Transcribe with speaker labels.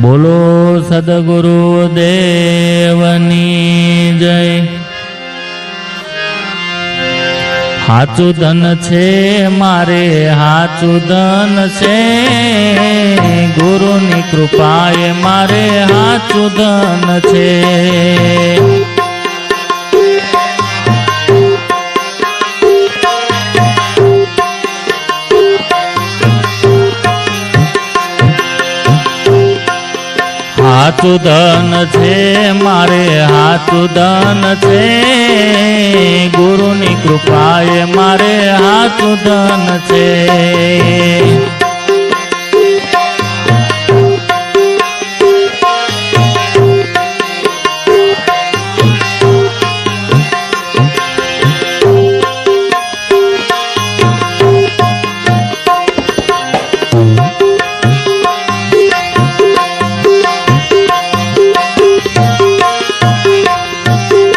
Speaker 1: બોલો સદગુરુ દેવની જય. હાચું ધન છે, મારે હાચું ધન છે. ગુરુની કૃપાએ મારે હાચું ધન છે. હાચું ધન છે મારે હાથું ધન છે. ગુરુની કૃપાએ મારે હાથું ધન છે.